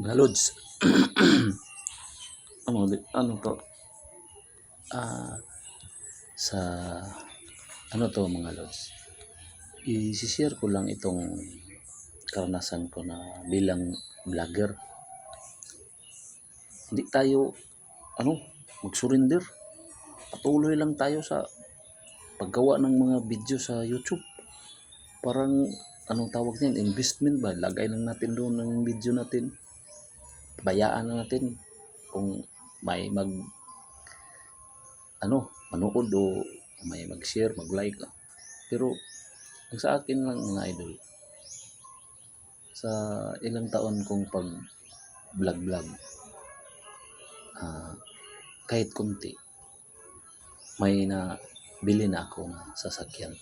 Mga lods. ano, ano to? Ah, sa ano to mga lods? I-share ko lang itong karanasan ko na bilang vlogger. Hindi tayo ano, mag-surrender. Patuloy lang tayo sa paggawa ng mga video sa YouTube. Parang anong tawag niyan, investment ba? Lagay lang natin doon ng video natin. Bayaan na natin kung may mag ano, manood o may mag-share, mag-like. Pero ang sa akin lang mga idol, sa ilang taon kong pag vlog-vlog, ah, kahit kunti, may na bili na ako na sasakyan.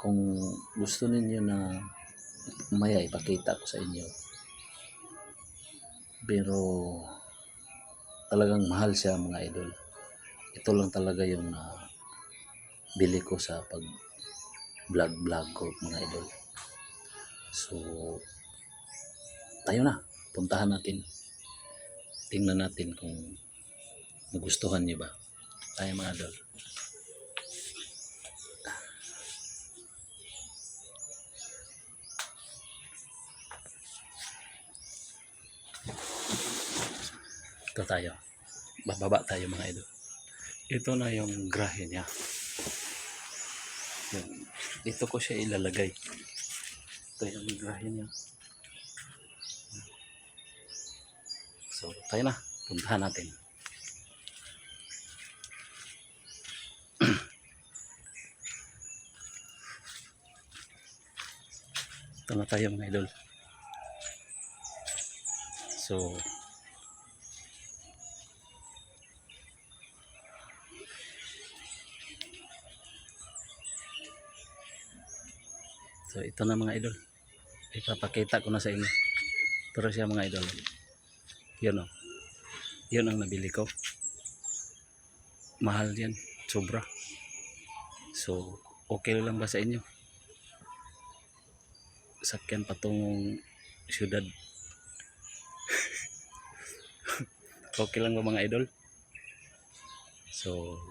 Kung gusto ninyo na maya ipakita ko sa inyo. Pero talagang mahal siya mga idol. Ito lang talaga yung na bili ko sa pag vlog vlog ko mga idol. So tayo na, puntahan natin. Tingnan natin kung nagustuhan niyo ba. Tayo mga idol. Ito tayo. Bababa tayo mga idol. Ito na yung grahe niya. Yung, dito ko siya ilalagay. Ito yung grahe niya. So, tayo na. Puntahan natin. Ito na tayo mga idol. So, So ito na mga idol. Ipapakita ko na sa inyo. Pero siya mga idol. Yun o. Yun ang nabili ko. Mahal yan. Sobra. So okay lang ba sa inyo? Sakyan patungong syudad. okay lang ba mga idol? So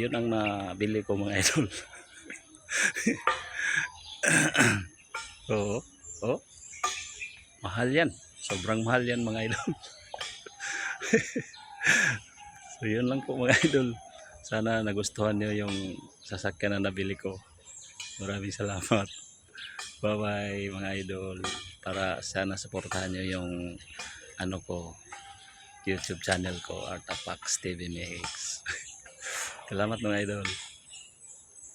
yun ang nabili ko mga idol. Oo. Oh. Mahal yan. Sobrang mahal yan mga idol. so yun lang po mga idol. Sana nagustuhan niyo yung sasakyan na nabili ko. Maraming salamat. Bye bye mga idol. Para sana supportahan niyo yung ano ko YouTube channel ko Art of Pax TV Mix. salamat mga idol.